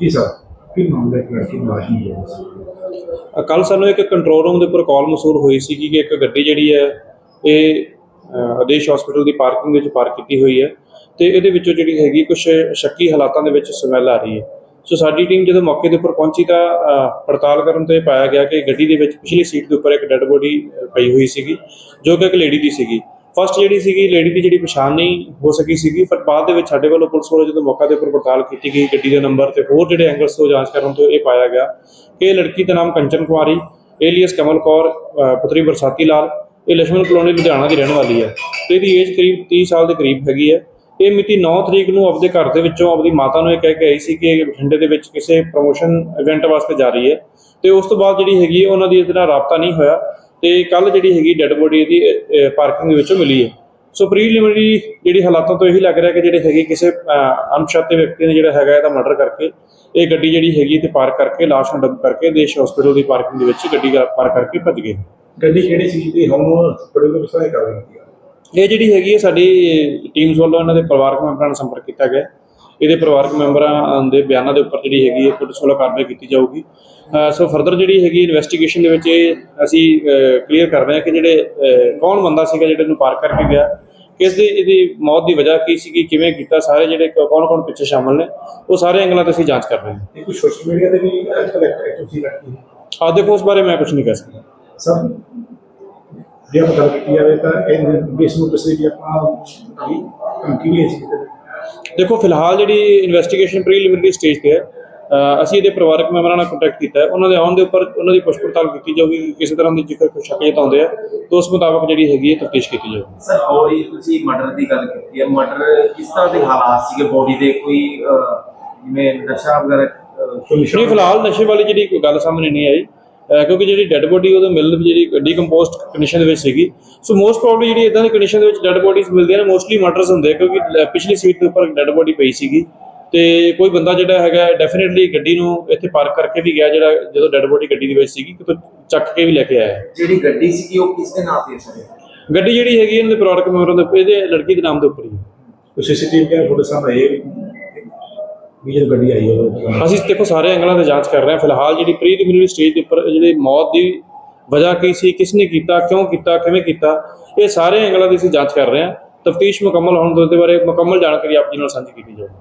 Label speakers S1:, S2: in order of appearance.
S1: ਜੀ ਸਰ, ਕੀ ਮਾਮਲਾ ਹੈ ਲੜਕੀ ਦੀ ਲਾਸ਼ ਮਿਲੀ? ਹੈ
S2: ਕੱਲ ਸਾਨੂੰ ਇੱਕ ਕੰਟਰੋਲ ਰੂਮ ਦੇ ਉੱਪਰ ਕਾਲ ਮਸੂਲ ਹੋਈ ਸੀ ਕਿ ਇੱਕ ਗੱਡੀ ਜਿਹੜੀ ਹੈ, ਇਹ ਆਦੇਸ਼ ਹਸਪੀਟਲ ਦੀ ਪਾਰਕਿੰਗ ਵਿੱਚ ਪਾਰਕ ਕੀਤੀ ਹੋਈ ਹੈ ਤੇ ਇਹਦੇ ਵਿੱਚੋਂ ਜਿਹੜੀ ਹੈਗੀ ਕੁਝ ਸ਼ੱਕੀ ਹਾਲਾਤਾਂ ਦੇ ਵਿੱਚ ਸਮੈਲ ਆ ਰਹੀ ਹੈ। ਸੋ ਸਾਡੀ ਟੀਮ ਜਦੋਂ ਮੌਕੇ ਦੇ ਉੱਪਰ ਪਹੁੰਚੀ ਤਾਂ ਪੜਤਾਲ ਕਰਨ ਤੇ ਪਾਇਆ ਗਿਆ ਕਿ ਗੱਡੀ ਦੇ ਵਿੱਚ ਪਿਛਲੀ ਸੀਟ ਦੇ ਉੱਪਰ ਇੱਕ ਡੈੱਡ ਬੋਡੀ ਪਈ ਹੋਈ ਸੀਗੀ, ਜੋ ਕਿ ਇੱਕ ਲੇਡੀ ਦੀ ਸੀਗੀ। ਫਸਟ ਜਿਹੜੀ ਸੀਗੀ ਲੇਡੀ ਦੀ ਜਿਹੜੀ ਪਛਾਣ ਨਹੀਂ ਹੋ ਸਕੀ ਸੀਗੀ ਪਰ ਬਾਅਦ ਦੇ ਵਿੱਚ ਸਾਡੇ ਵੱਲੋਂ ਪੁਲਿਸ ਵੱਲੋਂ ਜਦੋਂ ਮੌਕਾ ਦੇ ਉੱਪਰ ਪੜਤਾਲ ਕੀਤੀ ਗਈ ਗੱਡੀ ਦੇ ਨੰਬਰ ਤੇ ਹੋਰ ਜਿਹੜੇ ਐਂਗਲਸ ਤੋਂ ਜਾਂਚ ਕਰਨ ਤੋਂ ਇਹ ਪਾਇਆ ਗਿਆ ਕਿ ਇਹ ਲੜਕੀ ਦਾ ਨਾਮ ਕੰਚਨ ਕੁਮਾਰੀ ਏਲੀਅਸ ਕਮਲ ਕੌਰ ਪੁੱਤਰੀ ਬਰਸਾਤੀ ਲਾਲ, ਇਹ ਲక్ష్ਮਣ ਕਲੋਨੀ ਲੁਧਿਆਣਾ ਦੀ ਰਹਿਣ ਵਾਲੀ ਹੈ ਤੇ ਇਹਦੀ ਏਜ ਕਰੀਬ 30 ਸਾਲ ਦੇ ਕਰੀਬ ਹੈਗੀ ਹੈ। ਇਹ ਮਿਤੀ 9 ਤਰੀਕ ਨੂੰ ਆਪਣੇ ਘਰ ਦੇ ਵਿੱਚੋਂ ਆਪਣੀ ਮਾਤਾ ਨੂੰ ਇਹ ਕਹਿ ਕੇ ਆਈ ਸੀ ਕਿ ਬਠਿੰਡੇ ਦੇ ਵਿੱਚ ਕਿਸੇ ਪ੍ਰੋਮੋਸ਼ਨ ਇਵੈਂਟ ਵਾਸਤੇ ਜਾ ਰਹੀ ਹੈ ਤੇ ਉਸ ਤੋਂ ਬਾਅਦ ਜਿਹੜੀ ਹੈਗੀ ਉਹਨਾਂ ਦੀ ਇਹਦੇ ਨਾਲ ਰਾਬਤਾ ਨਹੀਂ ਹੋਇਆ। ਤੇ ਕੱਲ ਜਿਹੜੀ ਹੈਗੀ ਡੈੱਡ ਬੋਡੀ ਇਹਦੀ ਪਾਰਕਿੰਗ ਦੇ ਵਿੱਚੋਂ ਮਿਲੀ ਹੈ। ਸੋ ਪ੍ਰੀਲਿਮਿਨਰੀ ਜਿਹੜੀ ਹਾਲਾਤਾਂ ਤੋਂ ਇਹੀ ਲੱਗ ਰਿਹਾ ਕਿ ਜਿਹੜੇ ਹੈਗੇ ਕਿਸੇ ਅਣਪਛਾਤੇ ਵਿਅਕਤੀ ਨੇ ਜਿਹੜਾ ਹੈਗਾ ਇਹਦਾ ਮਰਡਰ ਕਰਕੇ ਇਹ ਗੱਡੀ ਜਿਹੜੀ ਹੈਗੀ ਤੇ ਪਾਰਕ ਕਰਕੇ ਲਾਸ਼ ਨੂੰ ਡੰਪ ਕਰਕੇ ਦੇਸ਼ ਹਸਪੀਟਲ ਦੀ ਪਾਰਕਿੰਗ ਦੇ ਵਿੱਚ ਗੱਡੀ ਪਾਰਕ ਕਰਕੇ ਭੱਜ ਗਏ।
S1: ਗੱਡੀ ਕਿਹੜੀ ਸੀ ਤੇ ਹੁਣ ਬੜੇ ਲੋਕ ਸਾਰੇ ਕਰ ਰਹੇ ਨੇ
S2: ਇਹ ਜਿਹੜੀ ਹੈਗੀ ਹੈ ਸਾਡੀ ਟੀਮਸ ਵੱਲੋਂ ਇਹਨਾਂ ਦੇ ਪਰਿਵਾਰਕ ਮੈਂਬਰਾਂ ਨਾਲ ਸੰਪਰਕ ਕੀਤਾ ਗਿਆ। ਇਹਦੇ ਪਰਿਵਾਰਕ ਮੈਂਬਰਾਂ ਦੇ ਬਿਆਨਾਂ ਦੇ ਉੱਪਰ ਜਿਹੜੀ ਹੈਗੀ ਹੈ ਪੁਲਿਸ ਵੱਲੋਂ ਕਾਰਵਾਈ ਕੀਤੀ ਜਾਊਗੀ। ਸੋ ਫਰਦਰ ਜਿਹੜੀ ਹੈਗੀ ਇਨਵੈਸਟੀਗੇਸ਼ਨ ਦੇ ਵਿੱਚ ਇਹ ਅਸੀਂ ਕਲੀਅਰ ਕਰ ਰਹੇ ਹਾਂ ਕਿ ਜਿਹੜੇ ਕੌਣ ਬੰਦਾ ਸੀਗਾ ਜਿਹੜੇ ਨੂੰ ਪਾਰ ਕਰਕੇ ਗਿਆ ਕਿਸ ਦੀ ਇਹਦੀ ਮੌਤ ਦੀ ਵਜ੍ਹਾ ਕੀ ਸੀਗੀ ਕਿਵੇਂ ਕੀਤਾ ਸਾਰੇ ਜਿਹੜੇ ਕੌਣ ਕੌਣ ਪਿੱਛੇ ਸ਼ਾਮਲ ਨੇ ਉਹ ਸਾਰੇ ਐਂਗਲਾਂ ਤੇ ਅਸੀਂ ਜਾਂਚ ਕਰ ਰਹੇ ਹਾਂ।
S1: ਇਹ ਕੋਈ ਸੋਸ਼ਲ ਮੀਡੀਆ ਤੇ ਵੀ ਅੱਜ ਕੱਲ੍ਹ ਐਕਟਿਵ ਸੀ ਲੜਕੀ
S2: ਆਹ ਦੇਖੋ ਉਸ ਬਾਰੇ ਮੈਂ ਕੁਝ ਨਹੀਂ ਕਹਿ ਸਕਦਾ।
S1: ਸਰ ਜੇ ਗੱਲ ਕੀਤੀ ਜਾਵੇ ਤਾਂ ਇਹ ਬੇਸ ਨੂੰ ਕਿਸੇ ਵੀ ਆਪਾਂ ਧਮਕੀ ਵੀ ਸੀ ਕਿਤੇ
S2: ਦੇਖੋ ਫਿਲਹਾਲ ਜਿਹੜੀ ਇਨਵੈਸਟੀਗੇਸ਼ਨ ਪ੍ਰੀਲਿਮਿਨਰੀ ਸਟੇਜ ਤੇ ਹੈ ਅਸੀਂ ਇਹਦੇ ਪਰਿਵਾਰਕ ਮੈਂਬਰਾਂ ਨਾਲ ਕੰਟੈਕਟ ਕੀਤਾ ਹੈ। ਉਹਨਾਂ ਦੇ ਆਉਣ ਦੇ ਉੱਪਰ ਉਹਨਾਂ ਦੀ ਪੁੱਛ ਪੜਤਾਲ ਕੀਤੀ ਜਾਊਗੀ ਕਿਸੇ ਤਰ੍ਹਾਂ ਦੀ ਜੇਕਰ ਕੋਈ ਸ਼ੱਕ ਜਤਾਉਂਦੇ ਆ। ਤਾਂ ਉਸ ਮੁਤਾਬਕ ਜਿਹੜੀ ਹੈਗੀ ਹੈ ਤਫਤੀਸ਼ ਕੀਤੀ ਜਾਊਗੀ।
S3: ਸਰ ਬੋਡੀ ਤੁਸੀਂ ਮਰਡਰ ਦੀ ਗੱਲ ਕੀਤੀ ਹੈ। ਮਰਡਰ ਕਿਸ ਤਰ੍ਹਾਂ ਦੇ ਹਾਲਾਤ ਸੀਗੇ? ਬੋਡੀ ਦੇ ਕੋਈ ਜਿਵੇਂ ਨਸ਼ਾ ਵਗੈਰਾ
S2: ਨਹੀਂ ਫਿਲਹਾਲ ਨਸ਼ੇ ਵਾਲੀ ਜਿਹੜੀ ਕੋਈ ਗੱਲ ਸਾਹਮਣੇ ਨਹੀਂ ਆਈ। ਕਿਉਂਕਿ ਜਿਹੜੀ ਡੈੱਡ ਬੋਡੀ ਉਹਦੇ ਮਿਲ ਜਿਹੜੀ ਡੀਕੰਪੋਸਟ ਕੰਡੀਸ਼ਨ ਦੇ ਵਿੱਚ ਸੀਗੀ। ਸੋ ਮੋਸਟ ਪ੍ਰੋਬਬਲੀ ਜਿਹੜੀ ਇਦਾਂ ਦੀ ਕੰਡੀਸ਼ਨ ਦੇ ਵਿੱਚ ਡੈੱਡ ਬੋਡੀਜ਼ ਮਿਲਦੀਆਂ ਨੇ ਮੋਸਟਲੀ ਮਰਡਰਸ ਹੁੰਦੇ ਕਿਉਂਕਿ ਪਿਛਲੀ ਸੀਟ ਦੇ ਉੱਪਰ ਡੈੱਡ ਬੋਡੀ ਪਈ ਸੀਗੀ। ਤੇ ਕੋਈ ਬੰਦਾ ਜਿਹੜਾ ਹੈਗਾ ਡੈਫੀਨਿਟਲੀ ਗੱਡੀ ਨੂੰ ਇੱਥੇ ਪਾਰਕ ਕਰਕੇ ਵੀ ਗਿਆ ਜਿਹੜਾ ਜਦੋਂ ਡੈੱਡ ਬੋਡੀ ਗੱਡੀ ਦੇ ਵਿੱਚ ਸੀਗੀ ਕਿਤੋਂ ਚੱਕ ਕੇ ਵੀ ਲੈ ਕੇ ਆਇਆ।
S3: ਜਿਹੜੀ ਗੱਡੀ ਸੀਗੀ ਉਹ ਕਿਸ ਦੇ ਨਾਂ ਤੇ ਸੀ
S2: ਗੱਡੀ ਜਿਹੜੀ ਹੈਗੀ ਇਹਨਾਂ ਦੇ ਪਰਿਵਾਰਕ ਮੈਂਬਰਾਂ ਦੇ ਉੱਪਰ- ਇਹਦੇ ਲੜਕੀ ਦੇ ਨਾਮ ਦੇ ਉੱਪਰ ਹੀ
S1: ਕੋਈ ਸੀਸੀਟੀਵੀ ਕੈਮਰਾ ਫੋਟੋ ਸਾਹਮਣੇ ਵੀ ਜਦੋਂ ਗੱਡੀ ਆਈ ਉਹ
S2: ਅਸੀਂ ਦੇਖੋ ਸਾਰੇ ਐਂਗਲਾਂ ਤੇ ਜਾਂਚ ਕਰ ਰਹੇ ਹਾਂ। ਫਿਲਹਾਲ ਜਿਹੜੀ ਪ੍ਰੀਲਿਮਿਨਰੀ ਸਟੇਜ ਦੇ ਉੱਪਰ ਜਿਹੜੀ ਮੌਤ ਦੀ ਵਜ੍ਹਾ ਕੀ ਸੀ ਕਿਸ ਨੇ ਕੀਤਾ, ਕਿਉਂ ਕੀਤਾ, ਕਿਵੇਂ ਕੀਤਾ, ਇਹ ਸਾਰੇ ਐਂਗਲਾਂ ਦੀ ਅਸੀਂ ਜਾਂਚ ਕਰ ਰਹੇ ਹਾਂ। ਤਫਤੀਸ਼ ਮੁਕੰਮਲ ਹੋਣ ਤੋਂ ਦੇ ਬਾਰੇ ਮੁਕੰਮਲ ਜਾਣਕਾਰੀ ਆਪ ਜੀ ਨਾਲ ਸਾਂਝੀ ਕੀਤੀ ਜਾਊਗੀ।